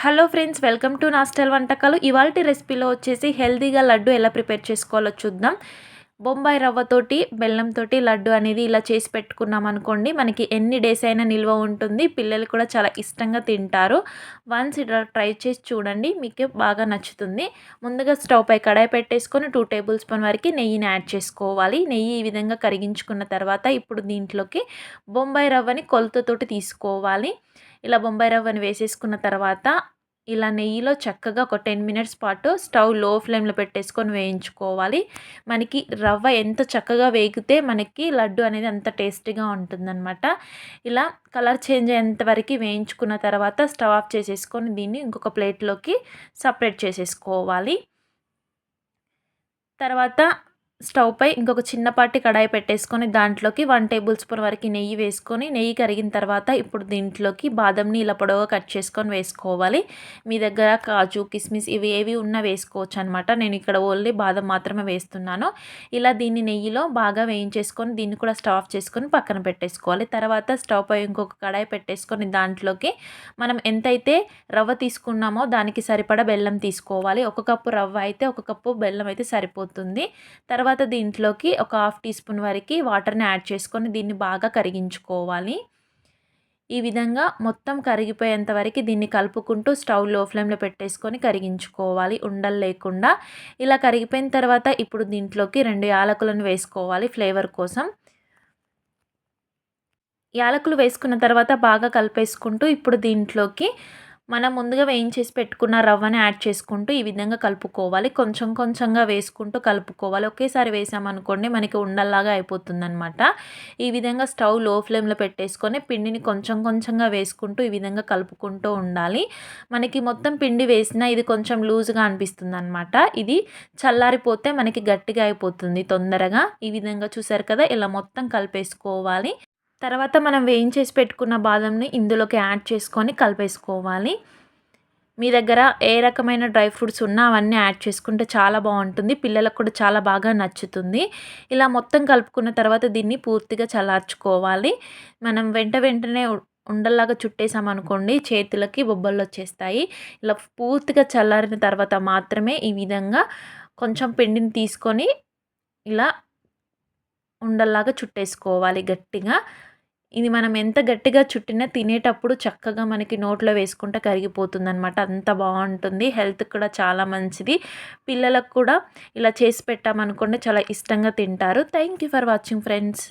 Hello friends welcome to నా style వంటకాలు. ఇవాళ రెసిపీలో వచ్చేసి హెల్తీగా లడ్డు ఎలా ప్రిపేర్ చేసుకోవాలో చూద్దాం. బొంబాయి రవ్వతోటి బెల్లంతోటి లడ్డు అనేది ఇలా చేసి పెట్టుకున్నాం అనుకోండి మనకి ఎన్ని డేస్ అయినా నిల్వ ఉంటుంది. పిల్లలు కూడా చాలా ఇష్టంగా తింటారు. వన్స్ ఇలా ట్రై చేసి చూడండి మీకు బాగా నచ్చుతుంది. ముందుగా స్టవ్ పై కడాయి పెట్టేసుకొని టూ టేబుల్ స్పూన్ వరకు నెయ్యిని యాడ్ చేసుకోవాలి. నెయ్యి ఈ విధంగా కరిగించుకున్న తర్వాత ఇప్పుడు దీంట్లోకి బొంబాయి రవ్వని కొలతతోటి తీసుకోవాలి. ఇలా బొంబాయి రవ్వని వేసేసుకున్న తర్వాత ఇలా నెయ్యిలో చక్కగా ఒక టెన్ మినిట్స్ పాటు స్టవ్లో ఫ్లేమ్లో పెట్టేసుకొని వేయించుకోవాలి. మనకి రవ్వ ఎంత చక్కగా వేగితే మనకి లడ్డు అనేది అంత టేస్టీగా ఉంటుందన్నమాట. ఇలా కలర్ చేంజ్ అయ్యేంత వరకు వేయించుకున్న తర్వాత స్టవ్ ఆఫ్ చేసేసుకొని దీన్ని ఇంకొక ప్లేట్లోకి సపరేట్ చేసేసుకోవాలి. తర్వాత స్టవ్ పై ఇంకొక చిన్నపాటి కడాయి పెట్టేసుకొని దాంట్లోకి వన్ టేబుల్ స్పూన్ వరకు నెయ్యి వేసుకొని నెయ్యి కరిగిన తర్వాత ఇప్పుడు దీంట్లోకి బాదంని ఇలా పొడవుగా కట్ చేసుకొని వేసుకోవాలి. మీ దగ్గర కాజు కిస్మిస్ ఇవి ఏవి ఉన్నా వేసుకోవచ్చు అనమాట నేను ఇక్కడ ఓన్లీ బాదం మాత్రమే వేస్తున్నాను. ఇలా దీన్ని నెయ్యిలో బాగా వేయించేసుకొని దీన్ని కూడా స్టవ్ ఆఫ్ చేసుకొని పక్కన పెట్టేసుకోవాలి. తర్వాత స్టవ్ పై ఇంకొక కడాయి పెట్టేసుకొని దాంట్లోకి మనం ఎంతైతే రవ్వ తీసుకున్నామో దానికి సరిపడా బెల్లం తీసుకోవాలి. ఒక కప్పు రవ్వ అయితే ఒక కప్పు బెల్లం అయితే సరిపోతుంది. తర్వాత తర్వాత దీంట్లోకి ఒక హాఫ్ టీ స్పూన్ వరకు వాటర్ని యాడ్ చేసుకొని దీన్ని బాగా కరిగించుకోవాలి. ఈ విధంగా మొత్తం కరిగిపోయేంత వరకు దీన్ని కలుపుకుంటూ స్టవ్లో ఫ్లేమ్లో పెట్టేసుకొని కరిగించుకోవాలి. ఉండలు లేకుండా ఇలా కరిగిపోయిన తర్వాత ఇప్పుడు దీంట్లోకి రెండు యాలకులను వేసుకోవాలి ఫ్లేవర్ కోసం. యాలకులు వేసుకున్న తర్వాత బాగా కలిపేసుకుంటూ ఇప్పుడు దీంట్లోకి మనం ముందుగా వేయించేసి పెట్టుకున్న రవ్వని యాడ్ చేసుకుంటూ ఈ విధంగా కలుపుకోవాలి. కొంచెం కొంచెంగా వేసుకుంటూ కలుపుకోవాలి. ఒకేసారి వేసామనుకోండి మనకి ఉండల్లాగా అయిపోతుందనమాట ఈ విధంగా స్టవ్లో ఫ్లేమ్లో పెట్టేసుకొని పిండిని కొంచెం కొంచెంగా వేసుకుంటూ ఈ విధంగా కలుపుకుంటూ ఉండాలి. మనకి మొత్తం పిండి వేసినా ఇది కొంచెం లూజ్గా అనిపిస్తుంది అనమాట ఇది చల్లారిపోతే మనకి గట్టిగా అయిపోతుంది తొందరగా. ఈ విధంగా చూసారు కదా ఇలా మొత్తం కలిపేసుకోవాలి. తర్వాత మనం వేయించేసి పెట్టుకున్న బాదంని ఇందులోకి యాడ్ చేసుకొని కలిపేసుకోవాలి. మీ దగ్గర ఏ రకమైన డ్రై ఫ్రూట్స్ ఉన్నా అవన్నీ యాడ్ చేసుకుంటే చాలా బాగుంటుంది. పిల్లలకు కూడా చాలా బాగా నచ్చుతుంది. ఇలా మొత్తం కలుపుకున్న తర్వాత దీన్ని పూర్తిగా చల్లార్చుకోవాలి. మనం వెంట వెంటనే ఉండల్లాగా చుట్టేసామనుకోండి చేతులకి బొబ్బలు వచ్చేస్తాయి. ఇలా పూర్తిగా చల్లారిన తర్వాత మాత్రమే ఈ విధంగా కొంచెం పిండిని తీసుకొని ఇలా ఉండల్లాగా చుట్టేసుకోవాలి గట్టిగా. ఇది మనం ఎంత గట్టిగా చుట్టినా తినేటప్పుడు చక్కగా మనకి నోట్లో వేసుకుంటే కరిగిపోతుంది అనమాట అంత బాగుంటుంది. హెల్త్ కూడా చాలా మంచిది. పిల్లలకు కూడా ఇలా చేసి పెట్టామనుకోండి చాలా ఇష్టంగా తింటారు. Thank you for watching friends.